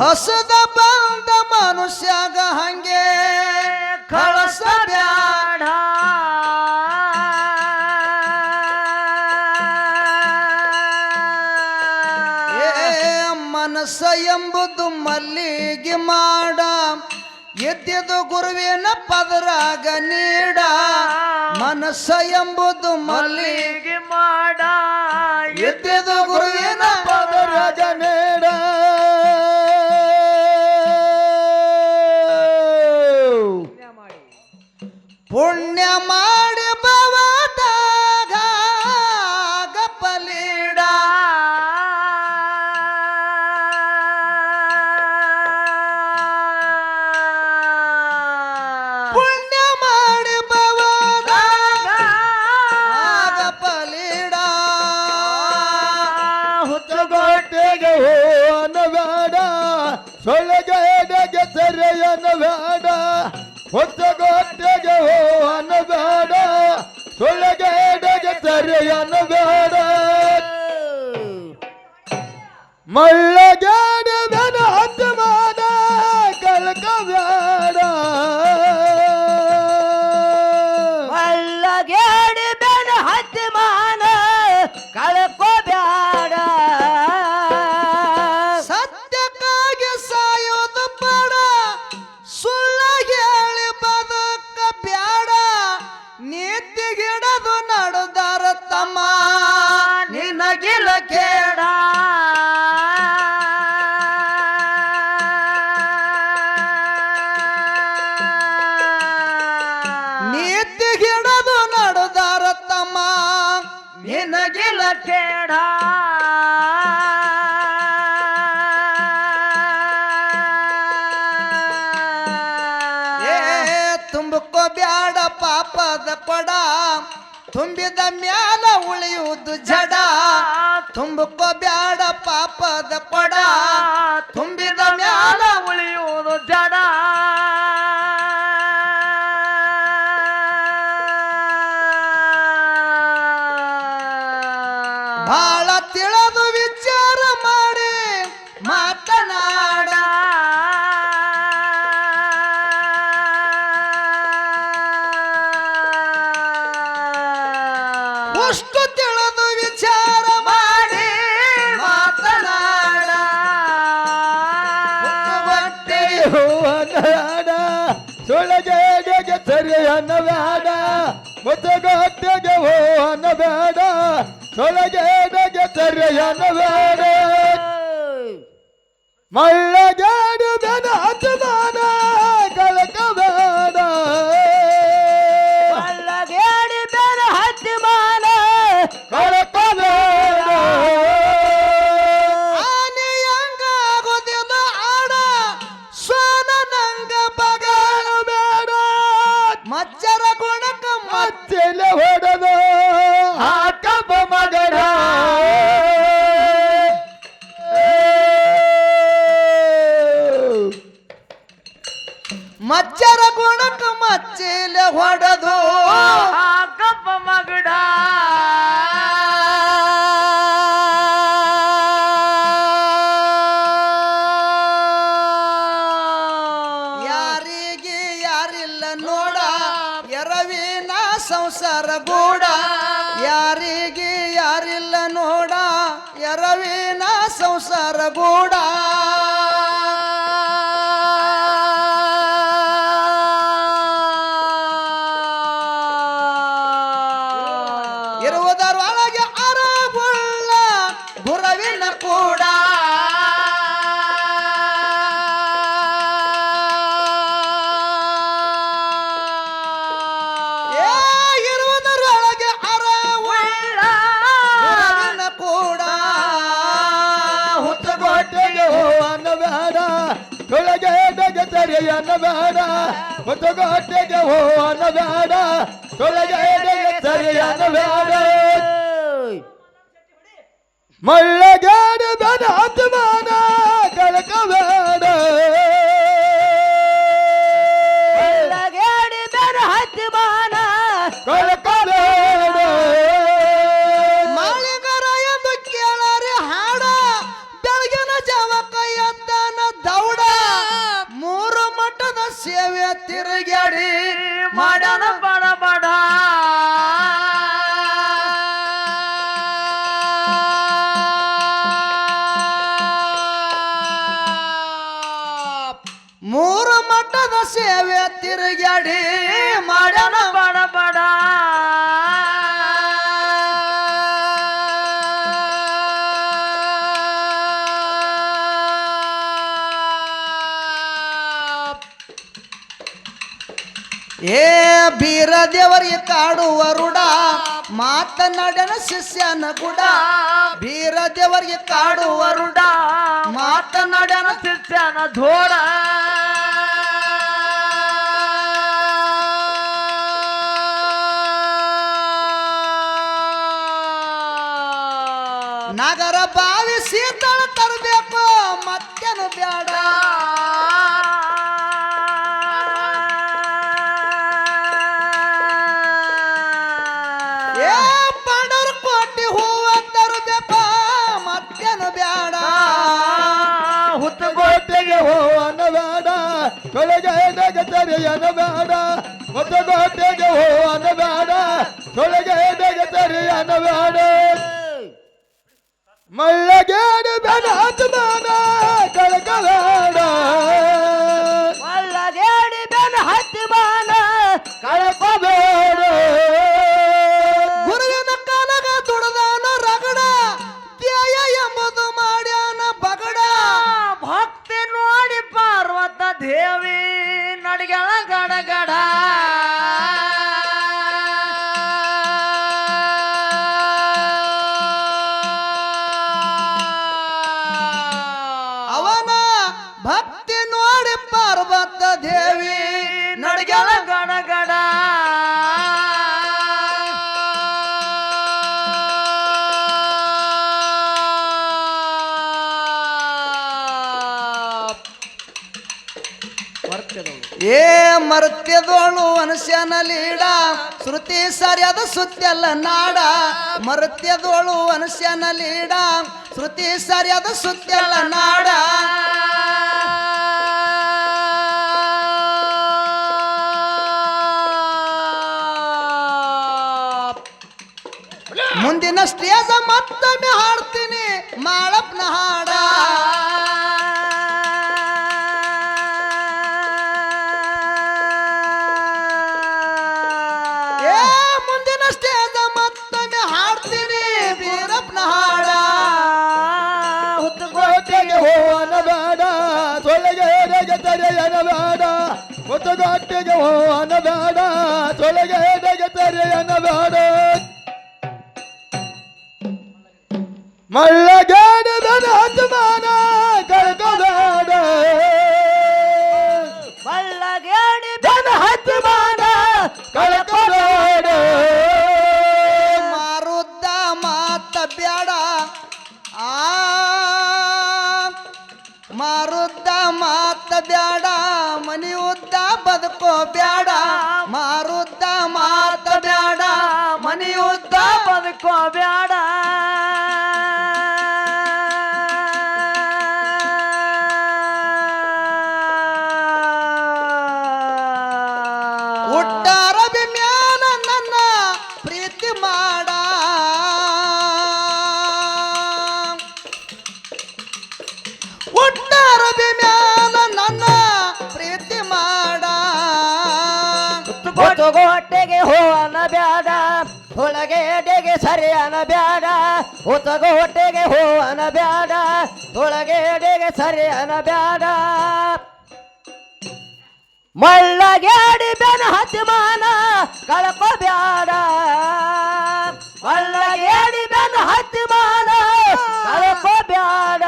ಹಸದ ಬಂದ ಮನುಷ್ಯಾಗ ಹಂಗೆ ಕಳಸ ಬ್ಯಾಡ. ಮನಸ್ಸ ಎಂಬುದು ಮಲ್ಲಿಗೆ ಮಾಡ. ಎದ್ದಿದು ಗುರುವಿನ ಪದರಾಗ ನೀಡ. ಮನಸ್ಸ ಎಂಬುದು ಮಲ್ಲಿಗೆ ಮಾಡ. ಎದ್ದಿದು ಗುರುವಿನ ಪದರಾಗ ಪುಣ್ಯ ಮಾಡಿ ಭವದಾಗ ಗಪ್ಪಲೀಡ ಪುಣ್ಯ ಮಾಡಿ ಭವದಾಗ ಗಪ್ಪಲೀಡ ಹುಚ್ಚಗೋಟೆಗೆ ಹೋನ ಬೇಡ ಹುಚ್ಚಗೋಟೆಗೆ ಹೋನ ಬೇಡ ಸೊಳಗಡೆಗೆ ಸೆರೆಯನ ಬೇಡ ಮಳ್ಳಗಾಡ ಕೇಡ. ಏ ತುಂಬಕೋ ಬ್ಯಾಡ ಪಾಪದ ಪಡ. ತುಂಬಿದ ಮ್ಯಾಲ ಉಳಿಯುವುದು ಜಡ. ತುಂಬಕೋ ಬ್ಯಾಡ ಪಾಪದ ಕೊಡ ಬೇಡ ಸೊಳಗಡೆಗೆ ಸರಿಯನ್ನ ಬೇಡ. ಮಳ್ಳಗಾಡು ಬೆನ ಹತ್ತಮಾನ ಕಳಕ ಬೇಡ. ಮಲ್ಲಗೇಡಿ ಬೆನ ಹತ್ತಿ ಮಾನ ಕಳಕ ಬೇಡ. ಆಡ ಸೋನ ನಂಗ ಬಗಾಳ ಬೇಡ. ಮಚ್ಚರ ಗುಣಕ ಮಚ್ಚರ ಗುಣಕ ಮಚ್ಚೆಲೆ ಹೊಡೆದು. ಕಪ್ಪ ಮಗಡ. ಯಾರಿಗೆ ಯಾರಿಲ್ಲ ನೋಡ ಎರವಿನ ಸಂಸಾರ ಗೂಡ. ಯಾರಿಗೆ ಯಾರಿಲ್ಲ ನೋಡ ಎರವಿನ ಸಂಸಾರ ಗೂಡ. ತೊಳಗಡೆಗೆ ತೆರೆಯನ್ನ ಬೇಡ ಹುತ್ತಗೋಟೆಗೆ ಹೋವನ್ನ ಬೇಡ ತೊಳಗಡೆಗೆ ತೆರೆಯನ್ನ ಬೇಡ ಮಳ್ಳಗಾಡು ಬೆನ ತಿರುಗ್ಯಾಡಿ ಮಾಡನ ಬಡ ಬಡ. ಮೂರು ಮಟ್ಟದ ಸೇವೆ ತಿರುಗಡಿ ಮಾಡ್ಯಾನ ದೇವರಿಗೆ ಕಾಡುವ ರುಡ ಮಾತನಾಡನ ಶಿಷ್ಯನ ಗುಡ ಬೀರ ದೇವರಿಗೆ ಕಾಡುವ ರುಡ ಮಾತನಾಡನ ಶಿಷ್ಯನ ಧೋಡ. ನಗರ ಬಾವಿ ಸೀತಳ ತರಬೇಕು, ಮತ್ತೇನು ಬೇಡ ಹುತ್ತಗೋಟೆಗೆ ಹೋ ಬೇಡ ತೊಳಗೆ ತೆರೆಯನ ಬೇಡ ಮುತ್ತಗೋಟೆಗೆ ಹೋ ಬೇಡ ತೊಳಗೆ ತೆರೆಯನ ಬೇಡ ಮಳ್ಳಗೇಡು ಬೇಡ ಒಳ್ಳಗೇಡಿ ಏ ಮರ್ತ್ಯದೋಳು ಮನುಷ್ಯನ ಲೀಡ ಶ್ರುತಿ ಸರಿಯಾದ ಸುತ್ತೆಲ್ಲ ನಾಡ. ಮರುತ್ಯದೋಳು ಮನುಷ್ಯನ ಲೀಡ ಶ್ರುತಿ ಸರಿಯಾದ ಸುತ್ತೆಲ್ಲ ನಾಡ. ಮುಂದಿನ ಸ್ಟೇಜ ಮತ್ತೊಮ್ಮೆ ಹಾಡ್ತೀನಿ ಮಾಳಪ್ಪನ ಹಾಡ. ಬೇಡ ಮುತ್ತುಗೋಟೆಗೆ ಹೋವನ ಬೇಡ ತೊಳಗೆ ತೆರೆಯನ ಬೇಡ ಮಳ್ಳಗೇಡು ಬೆನ ಬ್ಯಾಡ ಮಾರುದ್ದ ಮಾತ ಬ್ಯಾಡ ಮನೆಯುದ್ದ ಬದುಕೋ ಬ್ಯಾಡ ಹೊತ್ತಗೊಟ್ಟೆಗೆ ಹೂವನ ಬ್ಯಾಡ ಒಳಗೆಡೆಗೆ ಸರಿಯನ ಬ್ಯಾಡ ಹೊತ್ತಗೊಟ್ಟೆಗೆ ಹೂವನ ಬ್ಯಾಡ ಒಳಗೆಡೆಗೆ ಸರಿಯನ ಬ್ಯಾಡ ಮಳ್ಳಗೇಡಿ ಬೆನ ಹತ್ತಿಮಾನ ಕಳಕೋ ಬ್ಯಾಡ ಮಳ್ಳಗೇಡಿ ಬೆನ ಹತ್ತಿಮಾನ ಕಳಕೋ ಬ್ಯಾಡ